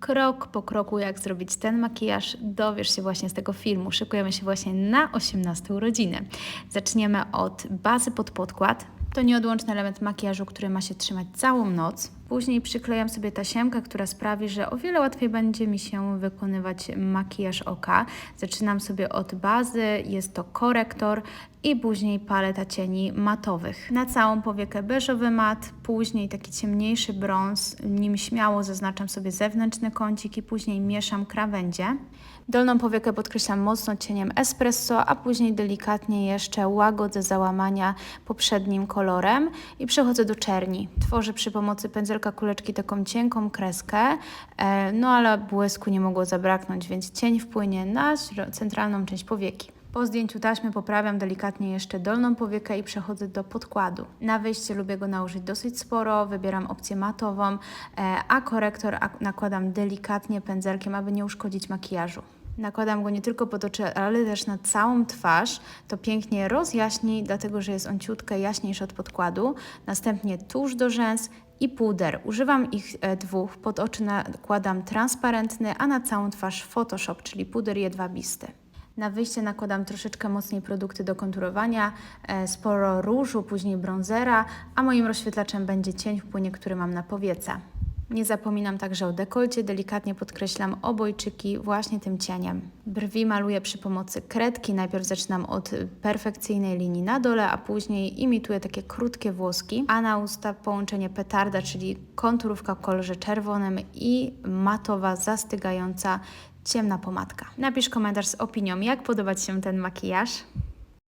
Krok po kroku, jak zrobić ten makijaż, dowiesz się właśnie z tego filmu. Szykujemy się właśnie na 18 urodziny. Zaczniemy od bazy pod podkład. To nieodłączny element makijażu, który ma się trzymać całą noc. Później przyklejam sobie tasiemkę, która sprawi, że o wiele łatwiej będzie mi się wykonywać makijaż oka. Zaczynam sobie od bazy, jest to korektor i później paleta cieni matowych. Na całą powiekę beżowy mat, później taki ciemniejszy brąz, nim śmiało zaznaczam sobie zewnętrzny kącik i później mieszam krawędzie. Dolną powiekę podkreślam mocno cieniem espresso, a później delikatnie jeszcze łagodzę załamania poprzednim kolorem i przechodzę do czerni. Tworzę przy pomocy pędzelka kuleczki taką cienką kreskę, e, no ale błysku nie mogło zabraknąć, więc cień wpłynie na centralną część powieki. Po zdjęciu taśmy poprawiam delikatnie jeszcze dolną powiekę i przechodzę do podkładu. Na wyjście lubię go nałożyć dosyć sporo, wybieram opcję matową, e, a korektor ak- nakładam delikatnie pędzelkiem, aby nie uszkodzić makijażu. Nakładam go nie tylko pod oczy, ale też na całą twarz. To pięknie rozjaśni, dlatego że jest on ciutkę jaśniejszy od podkładu. Następnie tusz do rzęs i puder. Używam ich e, dwóch. Pod oczy nakładam transparentny, a na całą twarz Photoshop, czyli puder jedwabisty. Na wyjście nakładam troszeczkę mocniej produkty do konturowania, e, sporo różu, później bronzera, a moim rozświetlaczem będzie cień w płynie, który mam na powiece. Nie zapominam także o dekolcie, delikatnie podkreślam obojczyki właśnie tym cieniem. Brwi maluję przy pomocy kredki, najpierw zaczynam od perfekcyjnej linii na dole, a później imituję takie krótkie włoski, a na usta połączenie petarda, czyli konturówka w kolorze czerwonym i matowa, zastygająca ciemna pomadka. Napisz komentarz z opinią, jak podoba Ci się ten makijaż.